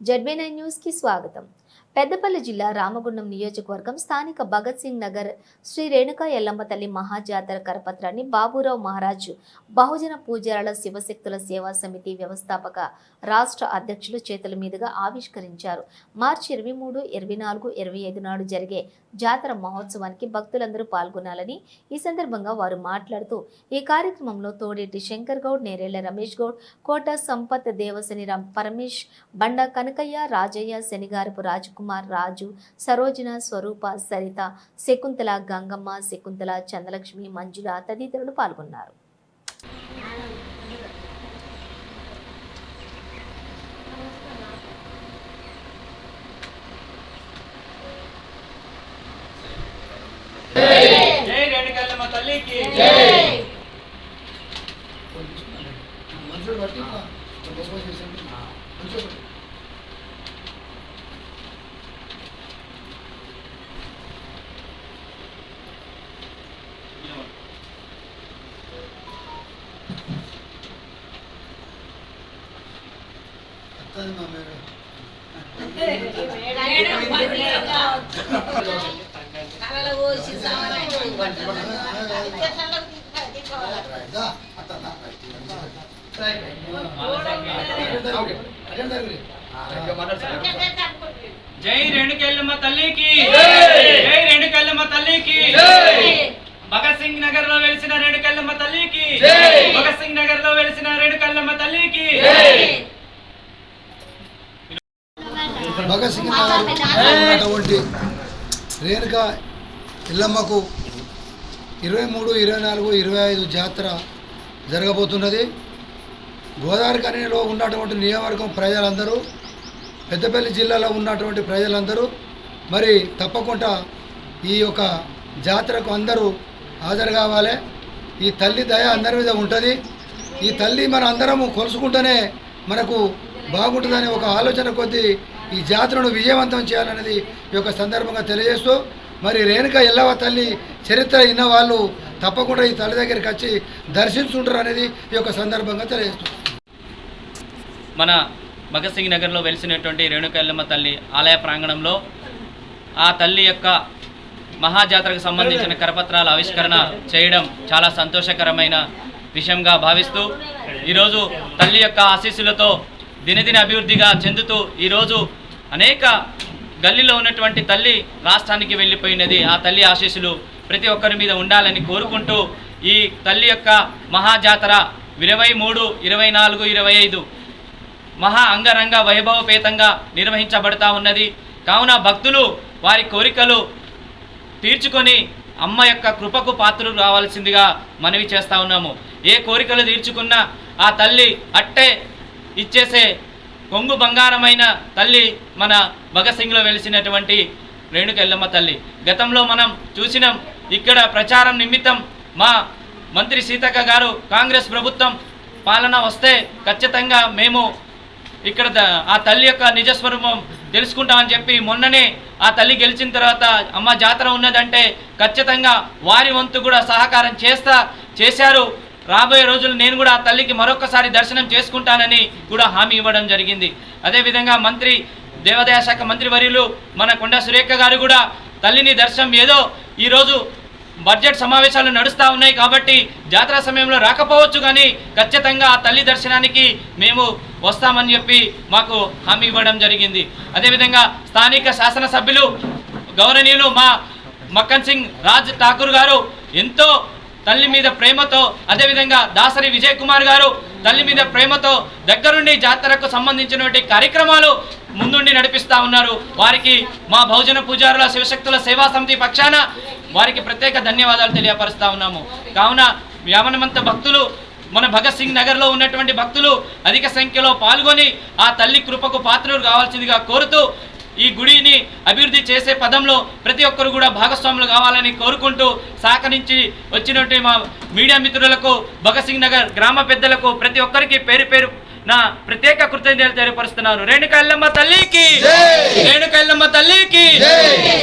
ZB nine news కి స్వాగతం పెద్దపల్లి జిల్లా రామగుండం నియోజకవర్గం స్థానిక భగత్ సింగ్ నగర్ శ్రీ రేణుకా ఎల్లమ్మ తల్లి మహాజాతర కరపత్రాన్ని బాబురావు మహారాజు బహుజన పూజారాల శివశక్తుల సేవా సమితి వ్యవస్థాపక రాష్ట్ర అధ్యక్షులు చేతుల మీదుగా ఆవిష్కరించారు. మార్చి ఇరవై మూడు ఇరవై నాలుగు ఇరవై ఐదు నాడు జరిగే జాతర మహోత్సవానికి భక్తులందరూ పాల్గొనాలని ఈ సందర్భంగా వారు మాట్లాడుతూ ఈ కార్యక్రమంలో తోడేటి శంకర్ గౌడ్ నేరేళ్ళ రమేష్ గౌడ్ కోట సంపత్ దేవసని పరమేష్ బండ కనకయ్య రాజయ్య శనిగారపు రాజు రాజకుమార్ రాజు సరోజన స్వరూప సరిత శకుంతల గంగమ్మ శకుంతల చంద్రలక్ష్మి మంజుల తదితరులు పాల్గొన్నారు. తల్లికి. మనుషులు బట్టి మా మేడం. జై రేణుకెల్లమ్మ తల్లికి జై! రేణుకెల్లమ్మ తల్లికి! భగత్ సింగ్ నగర్లో వెలిసిన రేణుకెల్లమ్మ తల్లికి జై! భగత్ సింగ్ నగర్లో వెలిసిన రేణుకెల్లమ్మ తల్లికి భగత్ సింగ్ నగర్ ఉన్నటువంటి రేణుక ఇల్లమ్మకు ఇరవై మూడు ఇరవై నాలుగు ఇరవై ఐదు జాతర జరగబోతున్నది. గోదావరి కనిలో ఉన్నటువంటి నియోజకవర్గం ప్రజలందరూ పెద్దపల్లి జిల్లాలో ఉన్నటువంటి ప్రజలందరూ మరి తప్పకుండా ఈ యొక్క జాతరకు అందరూ హాజరు కావాలి. ఈ తల్లి దయ అందరి మీద ఉంటుంది. ఈ తల్లి మన అందరము కొలుసుకుంటేనే మనకు బాగుంటుందనే ఒక ఆలోచన కొద్దీ ఈ జాతరను విజయవంతం చేయాలనేది ఈ యొక్క సందర్భంగా తెలియజేస్తూ మరి రేణుక ఎల్లవ తల్లి చరిత్ర ఇన్న వాళ్ళు తప్పకుండా ఈ తల్లి దగ్గరికి వచ్చి దర్శించుంటారు అనేది ఈ యొక్క సందర్భంగా తెలియజేస్తుంది మన భగత్ సింగ్ నగర్లో వెలిసినటువంటి రేణుక ఎల్లమ్మ తల్లి ఆలయ ప్రాంగణంలో ఆ తల్లి యొక్క మహాజాతరకు సంబంధించిన కరపత్రాల ఆవిష్కరణ చేయడం చాలా సంతోషకరమైన విషయంగా భావిస్తూ ఈరోజు తల్లి యొక్క ఆశీస్సులతో దినదిన అభివృద్ధిగా చెందుతూ ఈరోజు అనేక గల్లీలో ఉన్నటువంటి తల్లి రాష్ట్రానికి వెళ్ళిపోయినది. ఆ తల్లి ఆశీస్సులు ప్రతి ఒక్కరి మీద ఉండాలని కోరుకుంటూ ఈ తల్లి యొక్క మహాజాతర ఇరవై మూడు ఇరవై నాలుగు ఇరవై ఐదు మహా అంగరంగ వైభవపేతంగా నిర్వహించబడతా ఉన్నది. కావున భక్తులు వారి కోరికలు తీర్చుకొని అమ్మ యొక్క కృపకు పాత్రలు రావాల్సిందిగా మనవి చేస్తా ఉన్నాము. ఏ కోరికలు తీర్చుకున్నా ఆ తల్లి అట్టే ఇచ్చేసే కొంగు బంగారమైన తల్లి మన భగత్ సింగ్లో వెలిసినటువంటి రేణుకెల్లమ్మ తల్లి. గతంలో మనం చూసినాం ఇక్కడ ప్రచారం నిమిత్తం మా మంత్రి సీతక్క గారు కాంగ్రెస్ ప్రభుత్వం పాలన వస్తే ఖచ్చితంగా మేము ఇక్కడ ఆ తల్లి యొక్క నిజస్వరూపం తెలుసుకుంటామని చెప్పి మొన్ననే ఆ తల్లి గెలిచిన తర్వాత అమ్మ జాతర ఉన్నదంటే ఖచ్చితంగా వారి వంతు కూడా సహకారం చేస్తా చేశారు. రాబోయే రోజులు నేను కూడా ఆ తల్లికి మరొకసారి దర్శనం చేసుకుంటానని కూడా హామీ ఇవ్వడం జరిగింది. అదేవిధంగా మంత్రి దేవాదాయ శాఖ మంత్రి వర్యులు మన కొండ సురేఖ గారు కూడా తల్లిని దర్శనం ఏదో ఈరోజు బడ్జెట్ సమావేశాలు నడుస్తూ ఉన్నాయి కాబట్టి జాతర సమయంలో రాకపోవచ్చు కానీ ఖచ్చితంగా ఆ తల్లి దర్శనానికి మేము వస్తామని చెప్పి మాకు హామీ ఇవ్వడం జరిగింది. అదేవిధంగా స్థానిక శాసనసభ్యులు గౌరవనీయులు మా మక్కన్ సింగ్ రాజ్ ఠాకూర్ గారు ఎంతో తల్లి మీద ప్రేమతో అదేవిధంగా దాసరి విజయ్ కుమార్ గారు తల్లి మీద ప్రేమతో దగ్గరుండి జాతరకు సంబంధించినటువంటి కార్యక్రమాలు ముందుండి నడిపిస్తా ఉన్నారు. వారికి మా బహుజన పూజారుల శివశక్తుల సేవా సమితి పక్షాన వారికి ప్రత్యేక ధన్యవాదాలు తెలియపరుస్తూ ఉన్నాము. కావున యావనమంత భక్తులు మన భగత్ సింగ్ నగర్లో ఉన్నటువంటి భక్తులు అధిక సంఖ్యలో పాల్గొని ఆ తల్లి కృపకు పాత్రలు కావాల్సిందిగా కోరుతూ ఈ గుడిని అభివృద్ధి చేసే పదంలో ప్రతి ఒక్కరు కూడా భాగస్వాములు కావాలని కోరుకుంటూ సహకరించి వచ్చినటువంటి మా మీడియా మిత్రులకు భగత్ సింగ్ నగర్ గ్రామ పెద్దలకు ప్రతి ఒక్కరికి పేరు పేరు నా ప్రత్యేక కృతజ్ఞతలు తెలియపరుస్తున్నాను రేణుకల్లమ్మ తల్లికి జై! రేణుకల్లమ్మ తల్లికి జై!